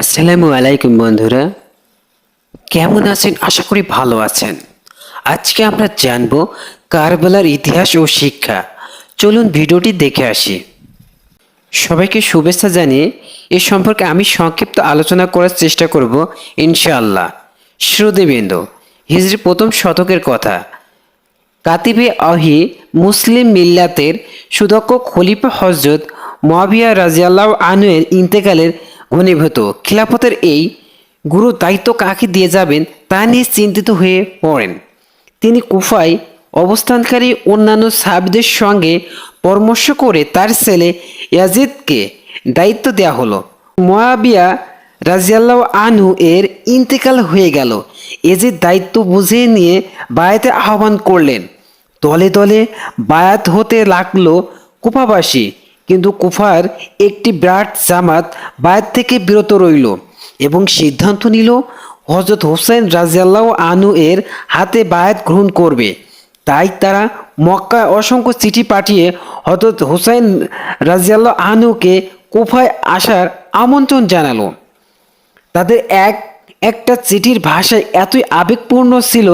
আসসালামু আলাইকুম বন্ধুরা। কেমন আছেন? আশা করি ভালো আছেন। আজকে আমরা জানব কারবালার ইতিহাস ও শিক্ষা। চলুন ভিডিওটি দেখে আসি। সবাইকে শুভেচ্ছা জানিয়ে এ সম্পর্কে আমি সংক্ষিপ্ত আলোচনা করার চেষ্টা করব, ইনশাআল্লাহ। শ্রুতিবিন্দু, হিজরি প্রথম শতকের কথা। কাতিবে অহি মুসলিম মিল্লাতের সুদক্ষ খলিফা হজরত মহাবিয়া রাজিয়াল্লাহ আনুয়ের ইন্তেকালের ঘনীভূত খিলাফতের এই গুরু দায়িত্ব কাকে দিয়ে যাবেন তা নিয়ে চিন্তিত হয়ে পড়েন। তিনি কুফায় অবস্থানকারী অন্যান্য সাহাবিদের সঙ্গে পরামর্শ করে তার ছেলে ইয়াজিদকে দায়িত্ব দেওয়া হলো। মোয়াবিয়া রাজিয়াল্লাহ আনহু এর ইন্তেকাল হয়ে গেল। এজিদ দায়িত্ব বুঝে নিয়ে বায়াতে আহ্বান করলেন। দলে দলে বায়াত হতে লাগল কুফাবাসী। কিন্তু কুফার একটি বিরাট জামাত বায়াত থেকে বিরত রইল এবং সিদ্ধান্ত নিল হজরত হোসেন রাজিয়াল্লাহ আনু এর হাতে বায়াত গ্রহণ করবে। তাই তারা মক্কা অসংখ্য চিঠি পাঠিয়ে হজরত হোসেন রাজিয়াল্লাহ আনুকে কুফায় আসার আমন্ত্রণ জানালো। তাদের এক, একটা চিঠির ভাষায় এতই আবেগপূর্ণ ছিল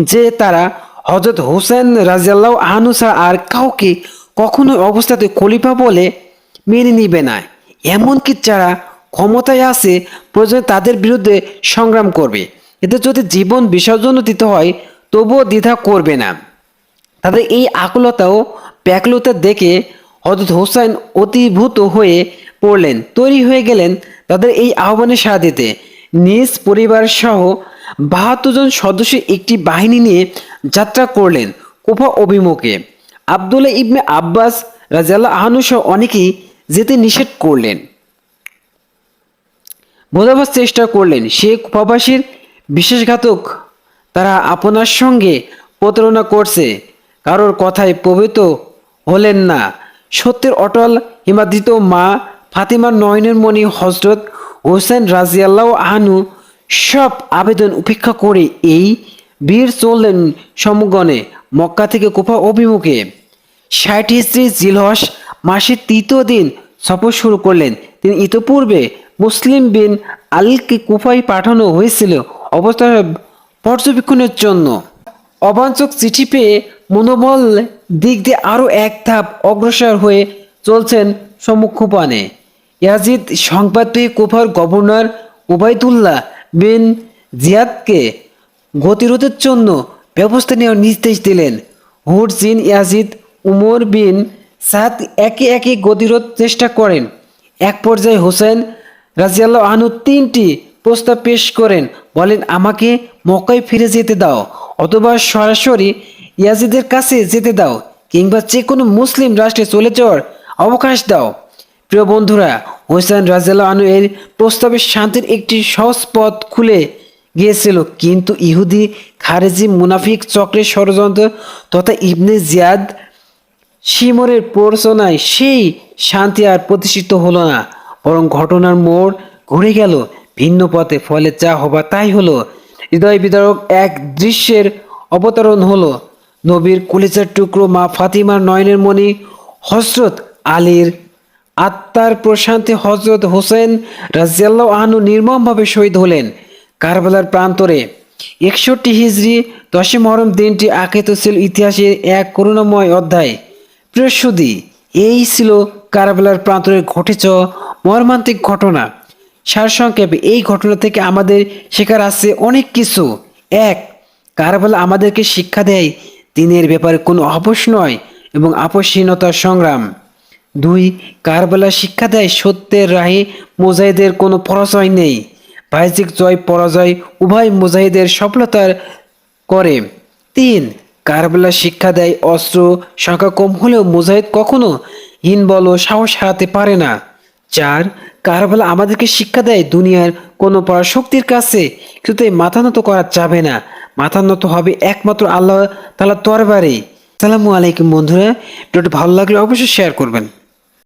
যে তারা হজরত হোসেন রাজিয়াল্লাহ আহানু ছাড়া আর কাউকে কখনো অবস্থাতে খলিফা বলে মেনে নিবে না। এমনকি যারা ক্ষমতায় আছে, প্রয়োজনে তাদের বিরুদ্ধে সংগ্রাম করবে। এতে যদি জীবন বিসর্জন দিতে হয়, তবুও দ্বিধা করবে না। তাদের এই আকুলতা ও ব্যাকুলতা দেখে হজরত হোসেন অতিভূত হয়ে পড়লেন। তৈরি হয়ে গেলেন তাদের এই আহ্বানে সাড়া দিতে। নিজ পরিবার সহ বাহাত্তর জন সদস্য একটি বাহিনী নিয়ে যাত্রা করলেন কোফা অভিমুখে। আবদুল্লাহ ইবনে আব্বাস রাজাল্লাহ আহানু সহ অনেকেই যেতে নিষেধ করলেন। বোঝাবার চেষ্টা করলেন সে কুফাবাসীর বিশ্বাসঘাতক তারা আপনার সঙ্গে প্রতারণা করছে, কারোর কথায় প্রভৃত হলেন না। সত্যের অটল হিমাদিত মা ফাতিমার নয়নের মণি হজরত হোসেন রাজিয়াল্লাহ আহানু সব আবেদন উপেক্ষা করে এই বীর চললেন সমগণে। মক্কা থেকে কোফা অভিমুখে। ষাট হিস্ট্রি জিলহস মাসের তৃতীয় দিন সফর শুরু করলেন। তিনি ইতোপূর্বে মুসলিম বিন আলকে কুফায় পাঠানো হয়েছিল অবস্থা পর্যবেক্ষণের জন্য। অবাঞ্চক চিঠি পেয়ে মনোবল দিক দিয়ে আরও এক ধাপ অগ্রসর হয়ে চলছেন সম্মুখপানে। ইয়াজিদ সংবাদ পেয়ে কুফার গভর্নর উবাইদুল্লাহ বিন জিয়াদকে গতিরোধের জন্য ব্যবস্থা নেওয়ার নির্দেশ দিলেন। হুর জিন ইয়াজিদ উমর বিন সাদ একে একে গতিরোধ চেষ্টা করেন। এক পর্যায়ে হোসেন রাজিয়াল্লাহ আনু তিনটি প্রস্তাব পেশ করেন, বলেন, আমাকে মক্কায় ফিরে যেতে দাও অথবা সরাসরি ইয়াজিদের কাছে যেতে দাও কিংবা যে কোনো মুসলিম রাষ্ট্রে চলে যাওয়ার অবকাশ দাও। প্রিয় বন্ধুরা হোসেন রাজিয়াল্লাহ আনু এর প্রস্তাবে শান্তির একটি সহজ পথ খুলে গিয়েছিল। কিন্তু ইহুদি খারেজি মুনাফিক চক্রের ষড়যন্ত্র তথা ইবনে জিয়াদ শিমরের প্ররোচনায় সেই শান্তি আর প্রতিষ্ঠিত হলো না, বরং ঘটনার মোড় ঘুরে গেল ভিন্ন পথে। ফলে যা হবার তাই হলো, হৃদয় বিদারক এক দৃশ্যের অবতরণ হলো। নবীর কলিজার টুকরো মা ফাতিমার নয়নের মণি হজরত আলীর আত্মার প্রশান্তি হজরত হোসেন রাজিয়াল্লাহ আহনু নির্মমভাবে শহীদ হলেন। কারবালার প্রান্তরে। একষট্টি হিজড়ি দশে মহরম দিনটি আঁকিত ছিল ইতিহাসের এক করুণাময় অধ্যায়। বৃহস্পতি এই ছিল কারবালার প্রান্তরে ঘটে যাওয়া মর্মান্তিক ঘটনা। সারসংক্ষেপে, এই ঘটনা থেকে আমাদের শেখার আছে অনেক কিছু। এক, কারবালা আমাদেরকে শিক্ষা দেয়, দিনের ব্যাপারে কোনো আপোষ নয় এবং আপোষহীনতার সংগ্রাম। দুই, কারবালা শিক্ষা দেয় সত্যের রাহে মোজাইদের কোনো পরাজয় নেই। বাহ্যিক জয় পরাজয় উভয় মুজাহিদের সফলতার করে। তিন কারবালা শিক্ষা দেয় অস্ত্র সংখ্যা কম হলেও মুজাহিদ কখনো হীন বল ও সাহস হারাতে পারে না। চার, কারবালা আমাদেরকে শিক্ষা দেয় দুনিয়ার কোনো পরাশক্তির কাছে কিন্তু মাথা নত করা যাবে না। মাথা নত হবে একমাত্র আল্লাহ তালা তরবারে সালামু আলাইকুম বন্ধুরা, ভিডিওটি ভালো লাগলে অবশ্যই শেয়ার করবেন।